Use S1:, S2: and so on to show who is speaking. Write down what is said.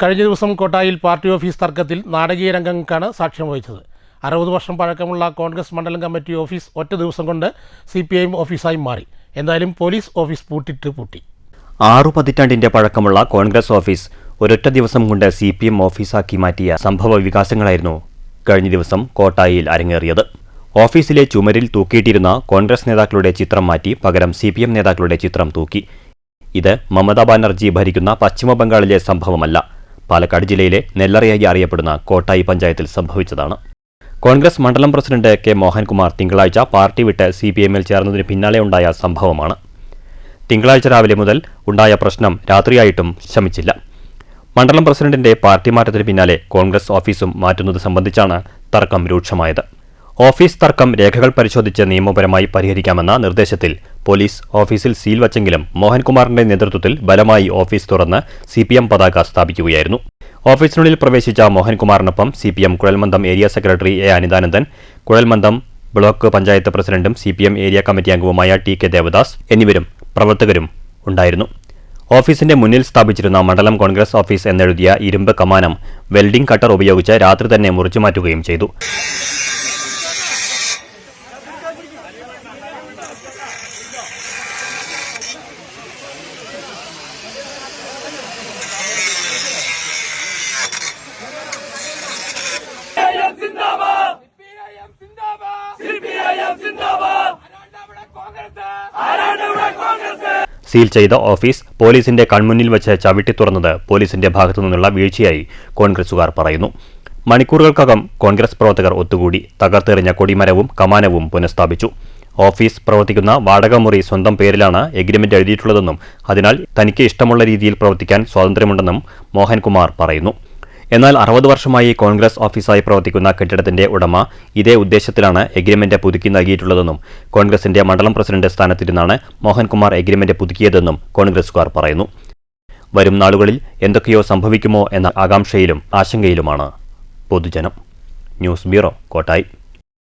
S1: കഴിഞ്ഞ ദിവസം കോട്ടായിൽ party office തർക്കത്തിൽ നാടകീയ രംഗങ്ങൾക്കാണ് സാക്ഷ്യം വഹിച്ചത്. അറുപത് വർഷം പഴക്കമുള്ള കോൺഗ്രസ് മണ്ഡലം കമ്മിറ്റി ഓഫീസ് ഒറ്റ ദിവസം കൊണ്ട് സി പി ഐ ഓഫീസായി മാറി. എന്തായാലും പോലീസ് ഓഫീസ് പൂട്ടിട്ട് പൂട്ടി.
S2: ആറു പതിറ്റാണ്ടിന്റെ പഴക്കമുള്ള കോൺഗ്രസ് ഓഫീസ് ഒരൊറ്റ ദിവസം കൊണ്ട് സി പി എം ഓഫീസാക്കി മാറ്റിയ സംഭവ വികാസങ്ങളായിരുന്നു കഴിഞ്ഞ ദിവസം കോട്ടായിൽ അരങ്ങേറിയത്. ഓഫീസിലെ ചുമരിൽ തൂക്കിയിട്ടിരുന്ന കോൺഗ്രസ് നേതാക്കളുടെ ചിത്രം മാറ്റി പകരം സി നേതാക്കളുടെ ചിത്രം തൂക്കി. ഇത് മമതാ ബാനർജി ഭരിക്കുന്ന പശ്ചിമ ബംഗാളിലെ സംഭവമല്ല. പാലക്കാട് ജില്ലയിലെ നെല്ലറയായി അറിയപ്പെടുന്ന കോട്ടായി പഞ്ചായത്തിൽ സംഭവിച്ചതാണ്. കോൺഗ്രസ് മണ്ഡലം പ്രസിഡന്റ് കെ മോഹൻകുമാർ തിങ്കളാഴ്ച പാർട്ടി വിട്ട് സി പി എമ്മിൽ ചേർന്നതിന് പിന്നാലെ ഉണ്ടായ സംഭവമാണ്. തിങ്കളാഴ്ച രാവിലെ മുതൽ ഉണ്ടായ പ്രശ്നം രാത്രിയായിട്ടും ശമിച്ചില്ല. മണ്ഡലം പ്രസിഡന്റിന്റെ പാർട്ടി മാറ്റത്തിന് പിന്നാലെ കോൺഗ്രസ് ഓഫീസും മാറ്റുന്നത് സംബന്ധിച്ചാണ് തർക്കം രൂക്ഷമായത്. ഓഫീസ് തർക്കം രേഖകൾ പരിശോധിച്ച് നിയമപരമായി പരിഹരിക്കാമെന്ന നിർദ്ദേശത്തിൽ പോലീസ് ഓഫീസിൽ സീൽ വച്ചെങ്കിലും മോഹൻകുമാറിന്റെ നേതൃത്വത്തിൽ ബലമായി ഓഫീസ് തുറന്ന് സി പി എം പതാക സ്ഥാപിക്കുകയായിരുന്നു. ഓഫീസിനുള്ളിൽ പ്രവേശിച്ച മോഹൻകുമാറിനൊപ്പം C P M Kuzhalmandam area secretary A Anithanandan Kuzhalmandam block panchayat പ്രസിഡന്റും C P M area committee അംഗവുമായ ടി കെ ദേവദാസ് എന്നിവരും പ്രവർത്തകരും ഉണ്ടായിരുന്നു. ഓഫീസിന്റെ മുന്നിൽ സ്ഥാപിച്ചിരുന്ന മണ്ഡലം കോൺഗ്രസ് ഓഫീസ് എന്നെഴുതിയ ഇരുമ്പ് കമാനം വെൽഡിംഗ് കട്ടർ ഉപയോഗിച്ച് രാത്രി തന്നെ മുറിച്ചുമാറ്റുകയും ചെയ്തു. സീൽ ചെയ്ത ഓഫീസ് പോലീസിന്റെ കൺമുന്നിൽ വെച്ച് ചവിട്ടി തുറന്നത് പോലീസിന്റെ ഭാഗത്തു നിന്നുള്ള വീഴ്ചയായി കോൺഗ്രസുകാർ പറയുന്നു. മണിക്കൂറുകൾക്കകം കോൺഗ്രസ് പ്രവർത്തകർ ഒത്തുകൂടി തകർത്തെറിഞ്ഞ കൊടിമരവും കമാനവും പുനഃസ്ഥാപിച്ചു. ഓഫീസ് പ്രവർത്തിക്കുന്ന വാടകമുറി സ്വന്തം പേരിലാണ് എഗ്രിമെന്റ് എഴുതിയിട്ടുള്ളതെന്നും അതിനാൽ തനിക്ക് ഇഷ്ടമുള്ള രീതിയിൽ പ്രവർത്തിക്കാൻ സ്വാതന്ത്ര്യമുണ്ടെന്നും മോഹൻകുമാർ പറയുന്നു. എന്നാൽ അറുപത് വർഷമായി കോൺഗ്രസ് ഓഫീസായി പ്രവർത്തിക്കുന്ന കെട്ടിടത്തിന്റെ ഉടമ ഇതേ ഉദ്ദേശത്തിലാണ് എഗ്രിമെന്റ് പുതുക്കി നൽകിയിട്ടുള്ളതെന്നും കോൺഗ്രസിന്റെ മണ്ഡലം പ്രസിഡന്റ് സ്ഥാനത്തിരുന്നാണ് മോഹൻകുമാർ എഗ്രിമെന്റ് പുതുക്കിയതെന്നും കോൺഗ്രസുകാർ പറയുന്നു. വരും നാളുകളിൽ എന്തൊക്കെയോ സംഭവിക്കുമോ എന്ന ആകാംക്ഷയിലും ആശങ്കയിലുമാണ്. പൊതുജനം. News bureau Kottayi.